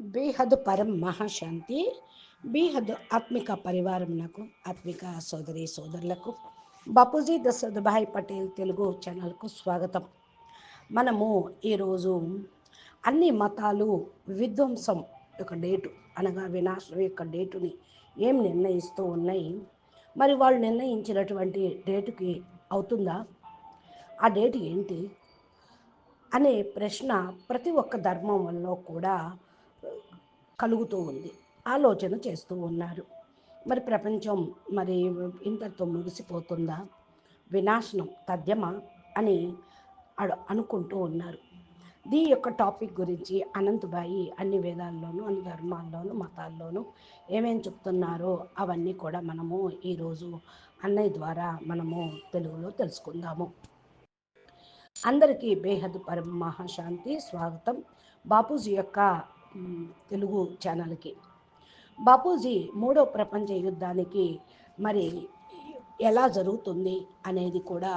బీహద్ పరం మహాశాంతి బీహద్ ఆత్మిక పరివారమునకు ఆత్మిక సోదరి సోదరులకు బాపూజీ దశరథభాయ్ పటేల్ తెలుగు ఛానల్కు స్వాగతం. మనము ఈరోజు అన్ని మతాలు విధ్వంసం యొక్క డేటు అనగా వినాశం యొక్క డేటుని ఏం నిర్ణయిస్తూ ఉన్నాయి మరి వాళ్ళు నిర్ణయించినటువంటి డేటుకి అవుతుందా? ఆ డేటు ఏంటి? అనే ప్రశ్న ప్రతి ఒక్క ధర్మం వల్ల కూడా కలుగుతూ ఉంది. ఆలోచన చేస్తూ ఉన్నారు. మరి ప్రపంచం మరి ఇంతటితో ముగిసిపోతుందా? వినాశనం తథ్యమా? అని అడు అనుకుంటూ ఉన్నారు. దీని యొక్క టాపిక్ గురించి అనంతబాయి అన్ని వేదాల్లోనూ అన్ని ధర్మాల్లోనూ మతాల్లోనూ ఏమేమి చెప్తున్నారో అవన్నీ కూడా మనము ఈరోజు అన్నయ్య ద్వారా మనము తెలుగులో తెలుసుకుందాము. అందరికీ బేహద్ పరమ మహాశాంతి స్వాగతం. బాపూజీ యొక్క తెలుగు ఛానల్కి. బాపూజీ మూడో ప్రపంచ యుద్ధానికి మరి ఎలా జరుగుతుంది అనేది కూడా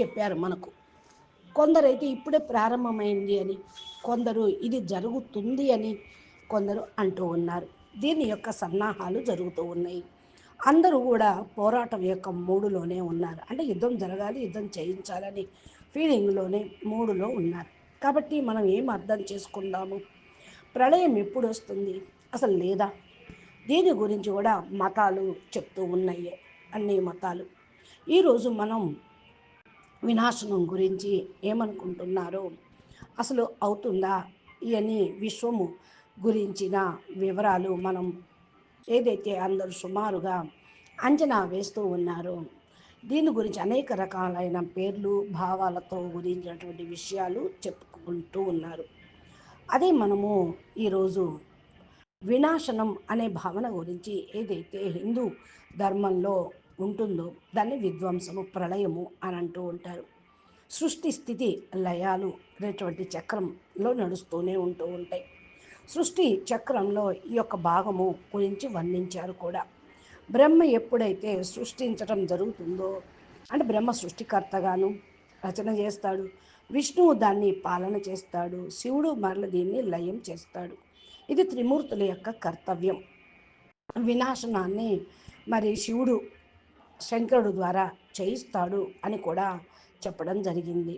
చెప్పారు మనకు. కొందరైతే ఇప్పుడే ప్రారంభమైంది అని కొందరు ఇది జరుగుతుంది అని కొందరు అంటూ ఉన్నారు. దీని యొక్క సన్నాహాలు జరుగుతూ ఉన్నాయి. అందరూ కూడా పోరాటం యొక్క మూడులోనే ఉన్నారు. అంటే యుద్ధం జరగాలి యుద్ధం చేయించాలని ఫీలింగ్లోనే మూడులో ఉన్నారు. కాబట్టి మనం ఏం అర్థం చేసుకుందాము? ప్రళయం ఎప్పుడు వస్తుంది? అసలు లేదా? దీని గురించి కూడా మతాలు చెప్తూ ఉన్నాయి. అన్ని మతాలు. ఈరోజు మనం వినాశనం గురించి ఏమనుకుంటున్నారో అసలు అవుతుందా? ఇవన్నీ విశ్వము గురించిన వివరాలు మనం ఏదైతే అందరూ సుమారుగా అంచనా వేస్తూ ఉన్నారో దీని గురించి అనేక రకాలైన పేర్లు భావాలతో గురించినటువంటి విషయాలు చెప్పుకుంటూ ఉన్నారు. అదే మనము ఈరోజు వినాశనం అనే భావన గురించి ఏదైతే హిందూ ధర్మంలో ఉంటుందో దాన్ని విధ్వంసము ప్రళయము అని అంటూ ఉంటారు. సృష్టి స్థితి లయాలు అనేటువంటి చక్రంలో నడుస్తూనే ఉంటూ ఉంటాయి. సృష్టి చక్రంలో ఈ యొక్క భాగము గురించి వర్ణించారు కూడా. బ్రహ్మ ఎప్పుడైతే సృష్టించటం జరుగుతుందో అంటే బ్రహ్మ సృష్టికర్తగాను రచన చేస్తాడు. విష్ణువు దాన్ని పాలన చేస్తాడు. శివుడు మరల దీన్ని లయం చేస్తాడు. ఇది త్రిమూర్తుల యొక్క కర్తవ్యం. వినాశనాన్ని మరి శివుడు శంకరుడు ద్వారా చేయిస్తాడు అని కూడా చెప్పడం జరిగింది.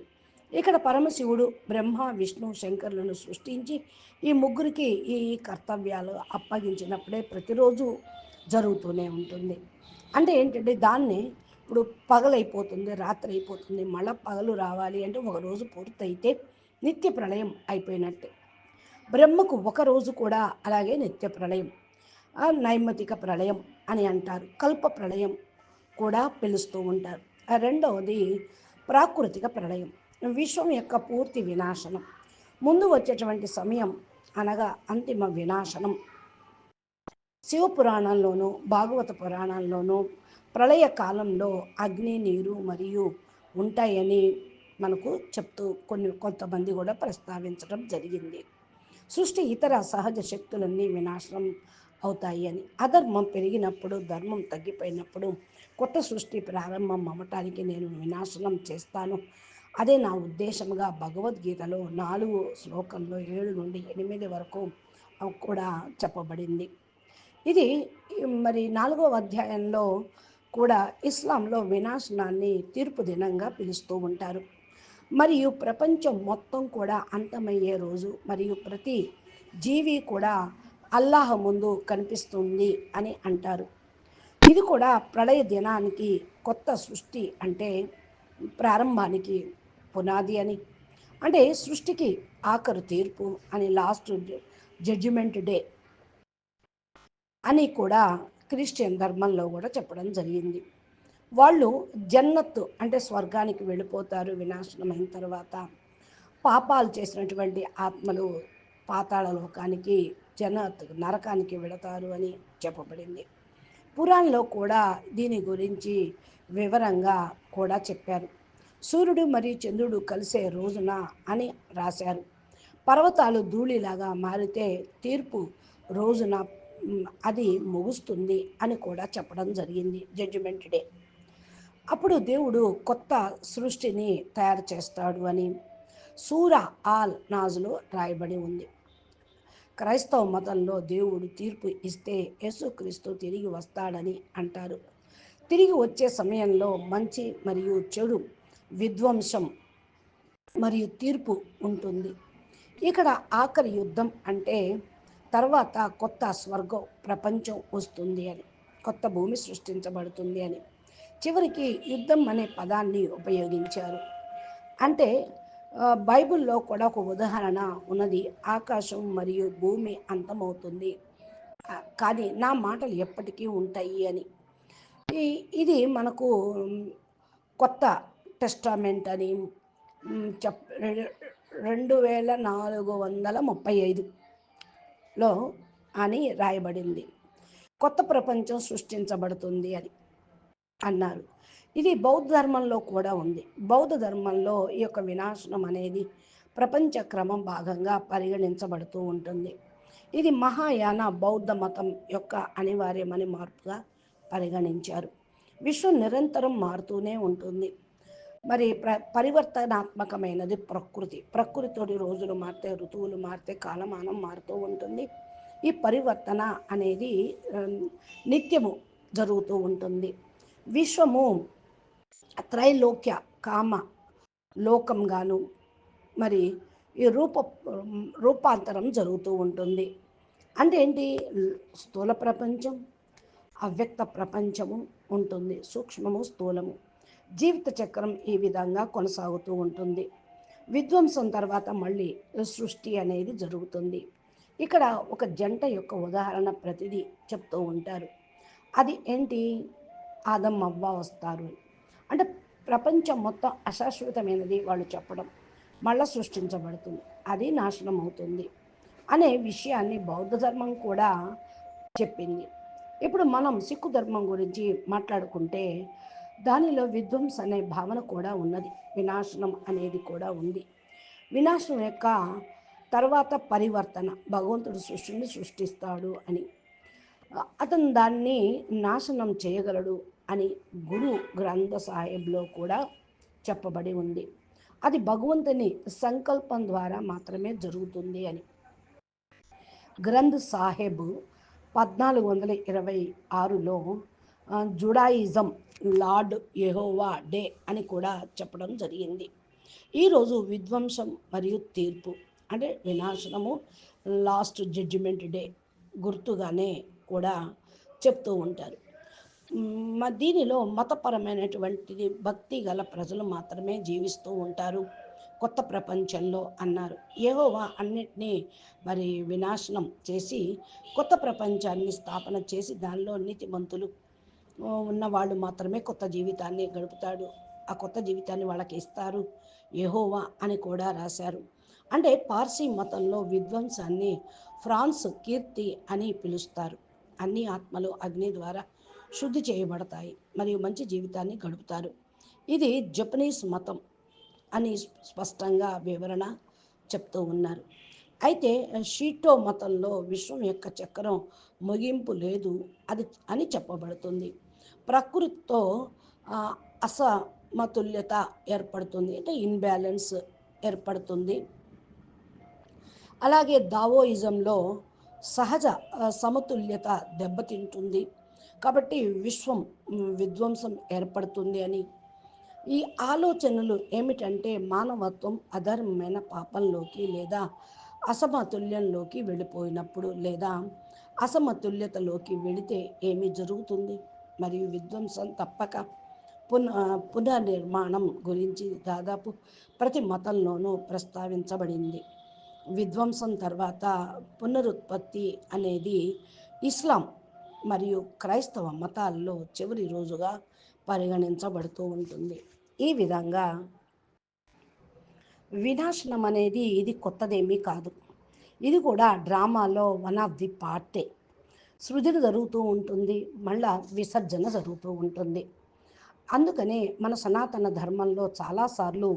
ఇక్కడ పరమశివుడు బ్రహ్మ విష్ణు శంకరులను సృష్టించి ఈ ముగ్గురికి ఈ కర్తవ్యాలు అప్పగించినప్పుడే ప్రతిరోజు జరుగుతూనే ఉంటుంది. అంటే ఏంటంటే దాన్ని ఇప్పుడు పగలైపోతుంది రాత్రి అయిపోతుంది మళ్ళీ పగలు రావాలి అంటే ఒకరోజు పూర్తయితే నిత్య ప్రళయం అయిపోయినట్టే. బ్రహ్మకు ఒక రోజు కూడా అలాగే నిత్య ప్రళయం నైమతిక ప్రళయం అని అంటారు. కల్ప ప్రళయం కూడా పిలుస్తూ ఉంటారు. ఆ రెండవది ప్రాకృతిక ప్రళయం విశ్వం యొక్క పూర్తి వినాశనం. ముందు వచ్చేటువంటి సమయం అనగా అంతిమ వినాశనం. శివపురాణంలోనూ భాగవత పురాణంలోనూ ప్రళయ కాలంలో అగ్ని నీరు మరియు ఉంటాయని మనకు చెప్తూ కొన్ని కొంతమంది కూడా ప్రస్తావించడం జరిగింది. సృష్టి ఇతర సహజ శక్తులన్నీ వినాశనం అవుతాయి అని. అధర్మం పెరిగినప్పుడు ధర్మం తగ్గిపోయినప్పుడు కొత్త సృష్టి ప్రారంభం అవ్వటానికి నేను వినాశనం చేస్తాను. అదే నా ఉద్దేశంగా భగవద్గీతలో నాలుగు శ్లోకంలో ఏడు నుండి ఎనిమిది వరకు కూడా చెప్పబడింది. ఇది మరి నాలుగవ అధ్యాయంలో కూడా ఇస్లాంలో వినాశనాన్ని తీర్పు దినంగా పిలుస్తూ ఉంటారు. మరియు ప్రపంచం మొత్తం కూడా అంతమయ్యే రోజు మరియు ప్రతి జీవి కూడా అల్లాహ ముందు కనిపిస్తుంది అని అంటారు. ఇది కూడా ప్రళయ దినానికి కొత్త సృష్టి అంటే ప్రారంభానికి పునాది అని అంటే సృష్టికి ఆఖరు తీర్పు అని లాస్ట్ జడ్జిమెంట్ డే అని కూడా క్రిస్టియన్ ధర్మంలో కూడా చెప్పడం జరిగింది. వాళ్ళు జన్నత్తు అంటే స్వర్గానికి వెళ్ళిపోతారు వినాశనం అయిన తర్వాత. పాపాలు చేసినటువంటి ఆత్మలు పాతాళ లోకానికి జన్నత్ నరకానికి వెళతారు అని చెప్పబడింది. పురాణంలో కూడా దీని గురించి వివరంగా కూడా చెప్పారు. సూర్యుడు మరియు చంద్రుడు కలిసే రోజున అని రాశారు. పర్వతాలు ధూళిలాగా మారితే తీర్పు రోజున అది ముగుస్తుంది అని కూడా చెప్పడం జరిగింది జడ్జిమెంట్ డే అప్పుడు దేవుడు కొత్త సృష్టిని తయారు చేస్తాడు అని సూర ఆల్ నాజులో రాయబడి ఉంది. క్రైస్తవ మతంలో దేవుడు తీర్పు ఇస్తే యేసుక్రీస్తు తిరిగి వస్తాడని అంటారు. తిరిగి వచ్చే సమయంలో మంచి మరియు చెడు విధ్వంసం మరియు తీర్పు ఉంటుంది. ఇక్కడ ఆఖరి యుద్ధం అంటే తర్వాత కొత్త స్వర్గం ప్రపంచం వస్తుంది అని కొత్త భూమి సృష్టించబడుతుంది అని. చివరికి యుద్ధం అనే పదాన్ని ఉపయోగించారు. అంటే బైబిల్లో కూడా ఒక ఉదాహరణ ఉన్నది. ఆకాశం మరియు భూమి అంతమవుతుంది. కానీ నా మాటలు ఎప్పటికీ ఉంటాయి అని. ఇది మనకు కొత్త టెస్టామెంట్ అని చెప్ రెండు వేల నాలుగు వందల ముప్పై ఐదు. లో అని రాయబడింది. కొత్త ప్రపంచం సృష్టించబడుతుంది అని అన్నారు. ఇది బౌద్ధ ధర్మంలో కూడా ఉంది. బౌద్ధ ధర్మంలో ఈ యొక్క వినాశనం అనేది ప్రపంచ క్రమం భాగంగా పరిగణించబడుతూ ఉంటుంది. ఇది మహాయాన బౌద్ధ మతం యొక్క అనివార్యమని మార్పుగా పరిగణించారు. విశ్వం నిరంతరం మారుతూనే ఉంటుంది. మరి ప్ర పరివర్తనాత్మకమైనది ప్రకృతి. ప్రకృతితోటి రోజులు మారితే ఋతువులు మారితే కాలమానం మారుతూ ఉంటుంది. ఈ పరివర్తన అనేది నిత్యము జరుగుతూ ఉంటుంది. విశ్వము త్రైలోక్య కామ లోకంగాను మరి ఈ రూప రూపాంతరం జరుగుతూ ఉంటుంది. అంటే ఏంటి? స్థూల ప్రపంచం అవ్యక్త ప్రపంచము ఉంటుంది. సూక్ష్మము స్థూలము. జీవిత చక్రం ఈ విధంగా కొనసాగుతూ ఉంటుంది. విధ్వంసం తర్వాత మళ్ళీ సృష్టి అనేది జరుగుతుంది. ఇక్కడ ఒక జంట యొక్క ఉదాహరణ ప్రతిదీ చెప్తూ ఉంటారు. అది ఏంటి? ఆదం అవ్వ వస్తారు. అంటే ప్రపంచం మొత్తం అశాశ్వతమైనది వాళ్ళు చెప్పడం మళ్ళా సృష్టించబడుతుంది. అది నాశనం అవుతుంది అనే విషయాన్ని బౌద్ధ ధర్మం కూడా చెప్పింది. ఇప్పుడు మనం సిక్కు ధర్మం గురించి మాట్లాడుకుంటే దానిలో విధ్వంస్ అనే భావన కూడా ఉన్నది. వినాశనం అనేది కూడా ఉంది. వినాశనం యొక్క తర్వాత పరివర్తన. భగవంతుడు సృష్టిని సృష్టిస్తాడు అని. అతను దాన్ని నాశనం చేయగలడు అని గురు గ్రంథ సాహెబ్లో కూడా చెప్పబడి ఉంది. అది భగవంతుని సంకల్పం ద్వారా మాత్రమే జరుగుతుంది అని. గ్రంథ్ సాహెబ్ పద్నాలుగు వందల ఇరవై ఆరులో జుడాయిజం లార్డ్ యెహోవా డే అని కూడా చెప్పడం జరిగింది. ఈరోజు విధ్వంసం మరియు తీర్పు అంటే వినాశనము లాస్ట్ జడ్జిమెంట్ డే గుర్తుగానే కూడా చెప్తూ ఉంటారు. దీనిలో మతపరమైనటువంటిది భక్తి గల ప్రజలు మాత్రమే జీవిస్తూ ఉంటారు. కొత్త ప్రపంచంలో అన్నారు. ఏహోవా అన్నిటినీ మరి వినాశనం చేసి కొత్త ప్రపంచాన్ని స్థాపన చేసి దానిలో నీతిమంతులు ఉన్నవాళ్ళు మాత్రమే కొత్త జీవితాన్ని గడుపుతాడు. ఆ కొత్త జీవితాన్ని వాళ్ళకి ఇస్తారు. యహోవా అని కూడా రాశారు. అంటే పార్సీ మతంలో విధ్వంసాన్ని ఫ్రాన్స్ కీర్తి అని పిలుస్తారు. అన్ని ఆత్మలు అగ్ని ద్వారా శుద్ధి చేయబడతాయి మరియు మంచి జీవితాన్ని గడుపుతారు. ఇది జపనీస్ మతం అని స్పష్టంగా వివరణ చెప్తూ ఉన్నారు. అయితే షీటో మతంలో విశ్వం యొక్క చక్రం ముగింపు లేదు అది అని చెప్పబడుతుంది. ప్రకృతితో అసమతుల్యత ఏర్పడుతుంది. అంటే ఇన్బ్యాలెన్స్ ఏర్పడుతుంది. అలాగే దావోయిజంలో సహజ సమతుల్యత దెబ్బతింటుంది. కాబట్టి విశ్వం విధ్వంసం ఏర్పడుతుంది అని. ఈ ఆలోచనలు ఏమిటంటే మానవత్వం అధర్మమైన పాపంలోకి లేదా అసమతుల్యంలోకి వెళ్ళిపోయినప్పుడు లేదా అసమతుల్యతలోకి వెళితే ఏమి జరుగుతుంది? మరియు విధ్వంసం తప్పక పున పునర్నిర్మాణం గురించి దాదాపు ప్రతి మతంలోనూ ప్రస్తావించబడింది. విధ్వంసం తర్వాత పునరుత్పత్తి అనేది ఇస్లాం మరియు క్రైస్తవ మతాల్లో చివరి రోజుగా పరిగణించబడుతూ ఉంటుంది. ఈ విధంగా వినాశనం అనేది ఇది కొత్తదేమీ కాదు. ఇది కూడా డ్రామాలో వన్ ఆఫ్ ది పార్టే. సృజన జరుగుతూ ఉంటుంది మళ్ళా విసర్జన జరుగుతూ ఉంటుంది. అందుకనే మన సనాతన ధర్మంలో చాలాసార్లు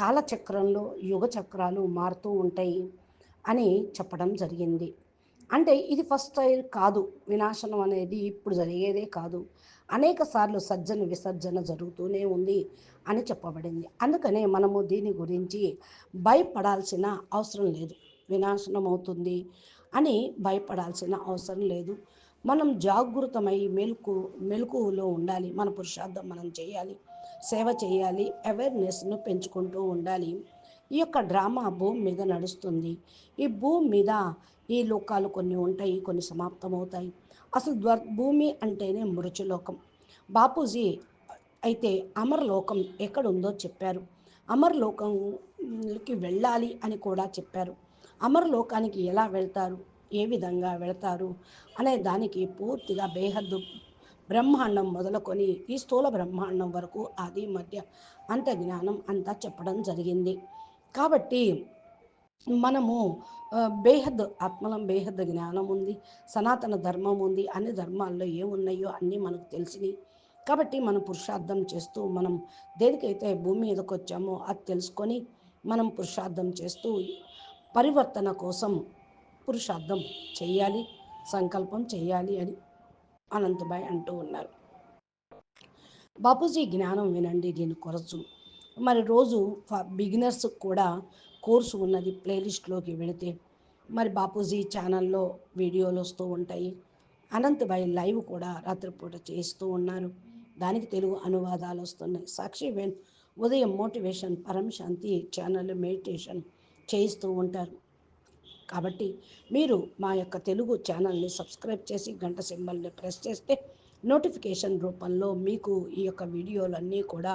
కాలచక్రంలో యుగ చక్రాలు మారుతూ ఉంటాయి అని చెప్పడం జరిగింది. అంటే ఇది ఫస్ట్ కాదు వినాశనం అనేది ఇప్పుడు జరిగేదే కాదు. అనేక సార్లు సజ్జన విసర్జన జరుగుతూనే ఉంది అని చెప్పబడింది. అందుకనే మనము దీని గురించి భయపడాల్సిన అవసరం లేదు. వినాశనం అవుతుంది అని భయపడాల్సిన అవసరం లేదు. మనం జాగృతమై మెలకు మెలకువలో ఉండాలి. మన పురుషార్థం మనం చేయాలి. సేవ చేయాలి. అవేర్నెస్ను పెంచుకుంటూ ఉండాలి. ఈ యొక్క డ్రామా భూమి మీద నడుస్తుంది. ఈ భూమి మీద ఈ లోకాలు కొన్ని ఉంటాయి కొన్ని సమాప్తమవుతాయి. అసలు ద్వ భూమి అంటేనే మృచులోకం బాపూజీ అయితే అమరలోకం ఎక్కడుందో చెప్పారు. అమరలోకంకి వెళ్ళాలి అని కూడా చెప్పారు. అమరలోకానికి ఎలా వెళ్తారు? ఏ విధంగా వెళతారు? అనే దానికి పూర్తిగా బేహద్దు బ్రహ్మాండం మొదలుకొని ఈ స్థూల బ్రహ్మాండం వరకు ఆది మధ్య అంత జ్ఞానం అంతా చెప్పడం జరిగింది. కాబట్టి మనము బేహద్ ఆత్మలం బేహద్ జ్ఞానం ఉంది సనాతన ధర్మం ఉంది అన్ని ధర్మాల్లో ఏమున్నాయో అన్నీ మనకు తెలిసినాయి. కాబట్టి మనం పురుషార్థం చేస్తూ మనం దేనికైతే భూమి మీదకి వచ్చామో అది తెలుసుకొని మనం పురుషార్థం చేస్తూ పరివర్తన కోసం పురుషార్థం చేయాలి సంకల్పం చేయాలి అని అనంతబాయ్ అంటూ ఉన్నారు. బాపూజీ జ్ఞానం వినండి దీని కొరచు మరి రోజు బిగినర్స్ కూడా కోర్సు ఉన్నది ప్లేలిస్ట్లోకి వెళితే మరి బాపూజీ ఛానల్లో వీడియోలు వస్తూ ఉంటాయి. అనంతబాయి లైవ్ కూడా రాత్రిపూట చేస్తూ ఉన్నారు. దానికి తెలుగు అనువాదాలు వస్తున్నాయి. సాక్షి వేణ్ ఉదయం మోటివేషన్ పరం శాంతి ఛానల్ మెడిటేషన్ చేయిస్తూ ఉంటారు. కాబట్టి మీరు మా యొక్క తెలుగు ఛానల్ని సబ్స్క్రైబ్ చేసి గంట సింబల్ని ప్రెస్ చేస్తే నోటిఫికేషన్ రూపంలో మీకు ఈ యొక్క వీడియోలన్నీ కూడా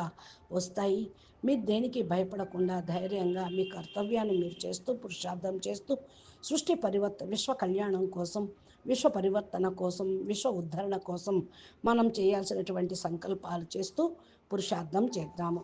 వస్తాయి. మీరు దేనికి భయపడకుండా ధైర్యంగా మీ కర్తవ్యాన్ని మీరు చేస్తూ పురుషార్థం చేస్తూ సృష్టి పరివర్త విశ్వ కళ్యాణం కోసం విశ్వ పరివర్తన కోసం విశ్వ ఉద్ధరణ కోసం మనం చేయాల్సినటువంటి సంకల్పాలు చేస్తూ పురుషార్థం చేద్దాము.